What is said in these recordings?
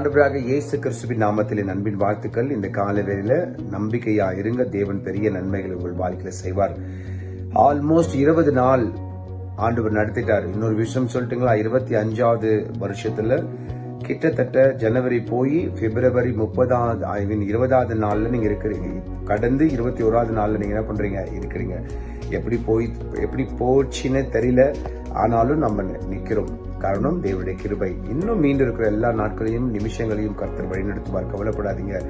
ஆண்டவராக இயேசு கிறிஸ்துவின் நாமத்தில் என் அன்பின் வாழ்த்துக்கள். இந்த காலவேளையில நம்பிக்கையா இருங்க. தேவன் பெரிய நன்மைகளை உங்கள் வாழ்க்கையில செய்வார். ஆல்மோஸ்ட் இருபது நாள் ஆண்டவர் நடத்திட்டார். இன்னொரு விஷயம் சொல்லிட்டுங்களா? இருபத்தி அஞ்சாவது வருஷத்துல கிட்டத்தட்ட ஜனவரி போய் பிப்ரவரி முப்பதாவது ஐ மீன் இருபதாவது நாள்ல நீங்க இருக்கிறீங்க. கடந்து இருபத்தி ஓராவது நாள்ல நீங்க என்ன பண்றீங்க? இருக்கிறீங்க. எப்படி போய் எப்படி போச்சுன்னு தெரியல. ஆனாலும் நம்ம நிற்கிறோம் நிக்கிறோம். காரணம் தேவனுடைய கிருபை. இன்னும் மீண்டு இருக்கிற எல்லா நாட்களையும் நிமிஷங்களையும் கர்த்தர் வழிநடத்துவார். கவலைப்படாதீங்க.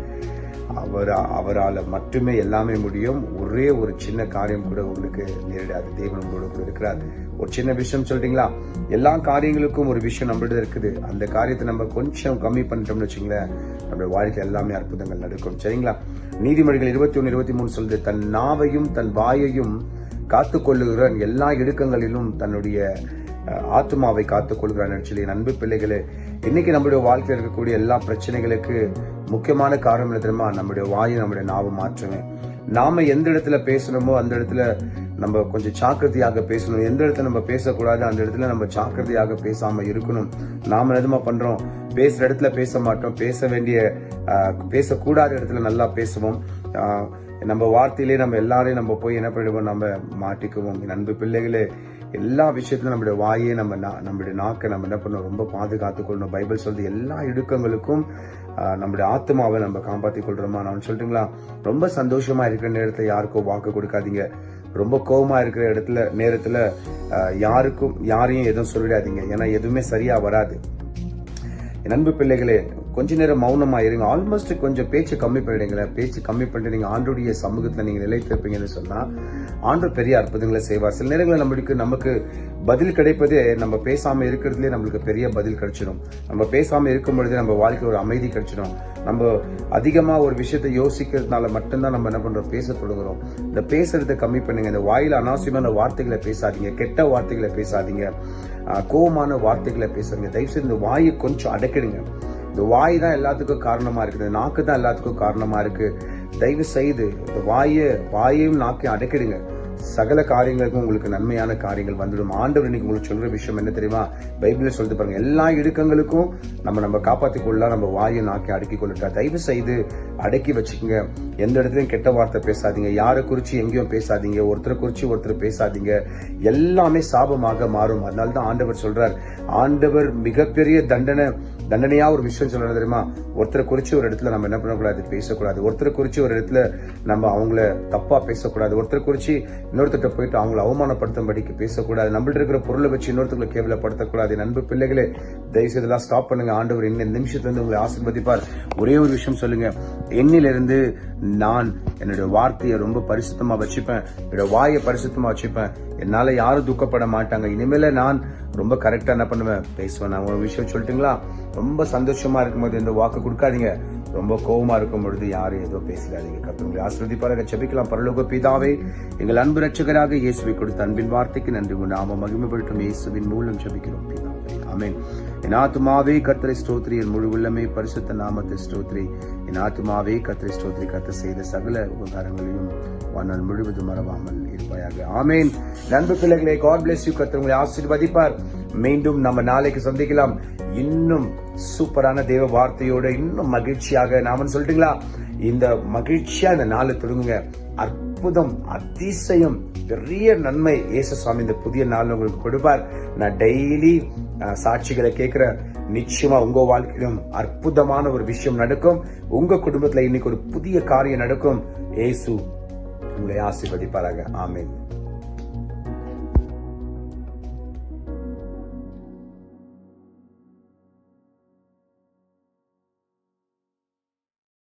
அவர் அவரால் மட்டுமே எல்லாமே முடியும். ஒரே ஒரு சின்ன காரியம் கூட உங்களுக்கு நேரிடாது. தேவன் உங்களோட கூட இருக்கிறார். ஒரு சின்ன விஷயம் சொல்றீங்களா? எல்லா காரியங்களுக்கும் ஒரு விஷயம் நம்மள்ட்ட இருக்குது. அந்த காரியத்தை நம்ம கொஞ்சம் கம்மி பண்ணிட்டோம்னு வச்சுங்களேன் நம்மளுடைய வாழ்க்கை எல்லாமே அற்புதங்கள் நடக்கும். சரிங்களா? நீதிமொழிகள் இருபத்தி ஒன்று இருபத்தி மூணு சொல்லுது தன் நாவையும் தன் வாயையும் காத்துக்கொள்ளுகிற எல்லா இடுக்கங்களிலும் தன்னுடைய ஆத்மாவை ஆத்துமாவை காத்துக்கொள்கிறான் சொல்லி அன்பு பிள்ளைகளே இன்னைக்கு நம்மளுடைய வாழ்க்கையில் இருக்கக்கூடிய எல்லா பிரச்சனைகளுக்கு முக்கியமான காரணம் என்ன தெரியுமா? நம்முடைய வாயை நம்முடைய நாவை மாற்றுவேன் நாம எந்த இடத்துல பேசணுமோ அந்த இடத்துல நம்ம கொஞ்சம் ஜாக்கிரதையாக பேசணும். எந்த இடத்துல நம்ம பேசக்கூடாது அந்த இடத்துல நம்ம ஜாக்கிரதையாக பேசாம இருக்கணும். நாம எதுமா பண்றோம்? பேசுற இடத்துல பேச மாட்டோம். பேச வேண்டிய பேசக்கூடாத இடத்துல நல்லா பேசுவோம். நம்ம வார்த்தையிலே நம்ம எல்லாரையும் நம்ம போய் என்ன பண்ணிடுவோம்? நம்ம மாட்டிக்குவோம். நண்பு பிள்ளைகளே எல்லா விஷயத்திலும் நம்மளுடைய வாயை நம்ம நா- நம்மளுடைய நாக்கை நம்ம என்ன பண்ணணும்? ரொம்ப பாதுகாத்துக் கொள்ளணும் பைபிள் சொல்றது எல்லா இடுக்கங்களுக்கும் நம்முடைய ஆத்மாவை நம்ம காப்பாற்றிக் கொள்றோமா? நான் சொல்லட்டுங்களா ரொம்ப சந்தோஷமா இருக்கிற நேரத்தை யாருக்கும் வாக்கு கொடுக்காதீங்க. ரொம்ப கோபமா இருக்கிற இடத்துல நேரத்துல யாருக்கும் யாரையும் எதுவும் சொல்லிடாதீங்க. ஏன்னா எதுவுமே சரியா வராது. என் அன்பு பிள்ளைகளே கொஞ்ச நேரம் மௌனமாக இருங்க. ஆல்மோஸ்ட் கொஞ்சம் பேச்சு கம்மி பண்ணிடுங்களேன் பேச்சு கம்மி பண்ணிட்டு நீங்கள் ஆண்டுடைய சமூகத்தில் நீங்கள் நிலைத்திருப்பீங்கன்னு சொன்னால் ஆண்டு பெரிய அற்புதங்களை செய்வார். சில நேரங்களில் நம்மளுக்கு நமக்கு பதில் கிடைப்பதே நம்ம பேசாமல் இருக்கிறதுலே நம்மளுக்கு பெரிய பதில் கிடைச்சிடும். நம்ம பேசாமல் இருக்கும் பொழுதே நம்ம வாழ்க்கை ஒரு அமைதி கிடைச்சிடும். நம்ம அதிகமாக ஒரு விஷயத்தை யோசிக்கிறதுனால மட்டும்தான் நம்ம என்ன பண்ணுறோம் பேச தொடங்குறோம். இந்த பேசுறதை கம்மி பண்ணுங்க. இந்த வாயில் அனாவசியமான வார்த்தைகளை பேசாதீங்க. கெட்ட வார்த்தைகளை பேசாதீங்க. கோபமான கோவமான வார்த்தைகளை பேசுங்க தயவுசெய்து இந்த வாயை கொஞ்சம் அடக்கிடுங்க. இந்த வாய் தான் எல்லாத்துக்கும் காரணமாக இருக்குது இந்த நாக்கு தான் எல்லாத்துக்கும் காரணமாக இருக்குது தயவு செய்து இந்த வாயை வாயையும் நாக்கையும் அடைக்கிடுங்க. சகல காரியங்களுக்கும் உங்களுக்கு நன்மையான காரியங்கள் வந்துடும். ஆண்டவர் இன்னைக்கு உங்களுக்கு சொல்ற விஷயம் என்ன தெரியுமா? பைபிளில் சொல்லிட்டு பாருங்க எல்லா இடுக்கங்களுக்கும் நம்ம நம்ம காப்பாற்றி கொள்ளலாம் நம்ம வாயை நாக்கி அடக்கி கொள்ளட்டா தயவு செய்து அடக்கி வச்சுக்கோங்க. எந்த இடத்துலையும் கெட்ட வார்த்தை பேசாதீங்க. யாரை குறித்து எங்கேயும் பேசாதீங்க. ஒருத்தரை குறித்து ஒருத்தர் பேசாதீங்க. எல்லாமே சாபமாக மாறும். அதனால தான் ஆண்டவர் சொல்றார். ஆண்டவர் மிகப்பெரிய தண்டனை தண்டனையா ஒரு விஷயம் சொல்லணும் தெரியுமா? ஒருத்தரை குறிச்சு ஒரு இடத்துல நம்ம என்ன பண்ணக்கூடாது? பேசக்கூடாது. ஒருத்தரை குறிச்சு ஒரு இடத்துல நம்ம அவங்கள தப்பா பேசக்கூடாது. ஒருத்தரை குறிச்சு இன்னொருத்தட்ட போயிட்டு அவங்கள அவமானப்படுத்தும்படிக்கு பேசக்கூடாது. நம்மள்ட்ட இருக்கிற பொருளை வச்சு இன்னொருத்தங்களை கேவலப்படுத்தக்கூடாது. நண்பு பிள்ளைகளே தயவு எல்லாம் ஸ்டாப் பண்ணுங்க. ஆண்டவர் இந்த நிமிஷத்துல இருந்து உங்களை ஆசிர்வதிப்பார். ஒரே ஒரு விஷயம் சொல்லுங்க. என்னிலிருந்து நான் என்னுடைய வார்த்தையை ரொம்ப பரிசுத்தமா வச்சுப்பேன். என்னோட வாயை பரிசுத்தமா வச்சுப்பேன். என்னால யாரும் துக்கப்பட மாட்டாங்க. இனிமேல நான் ரொம்ப கரெக்டா என்ன பண்ணுவேன்? பேசுவேன். நான் ஒரு விஷயம் சொல்லிட்டுங்களா? ரொம்ப சந்தோஷமா இருக்கும்போது இந்த வாக்கு கொடுக்காதீங்க. ரொம்ப கோபமா இருக்கும் பொழுது யாரும் ஏதோ பேசிடாதீங்க. கத்தவங்களை ஆசிர்வதிப்பாராக. செபிக்கலாம் பரலோக பிதாவே எங்கள் அன்பு ரட்சகராக இயேசுவை கொடுத்த அன்பின் வார்த்தைக்கு நன்றி. உண்டு நாம மகிமைப்படுத்தும் இயேசுவின் மூலம் செபிக்கிறோம் பிதாவே ஆமென். என் ஆத்மாவே கர்த்தரை ஸ்தோத்ரி என் முழு உள்ளமே பரிசுத்த நாமத்தை ஸ்தோத்ரி என் ஆத்மாவே கத்திரை ஸ்தோத்ரி கர்த்தர் செய்த சகல உபகாரங்களையும் வாழ்நாள் முழுவதும் மறவாமல் இருப்பாயாக. ஆமேன். நண்பு பிள்ளைகளே காட் பிளஸ் யூ கர்த்தர் உங்களை ஆசீர்வதிப்பார். மீண்டும் நம்ம நாளைக்கு சந்திக்கலாம். இன்னும் சூப்பரான தேவ வார்த்தையோட இன்னும் மகிழ்ச்சியாக நாம சொல்லிட்டுங்களா? இந்த மகிழ்ச்சியா இந்த நாளை தொடங்குங்க. அற்புதம் அதிசயம் பெரிய நன்மை. இயேசு சுவாமி இந்த புதிய நாள் உங்களுக்கு கொடுப்பார். நான் டெய்லி சாட்சிகளை கேட்குறேன் நிச்சயமா உங்க வாழ்க்கையிலும் அற்புதமான ஒரு விஷயம் நடக்கும். உங்க குடும்பத்துல இன்னைக்கு ஒரு புதிய காரியம் நடக்கும். ஏசு உங்களை ஆசீர்வதிப்பாராக. ஆமேன்.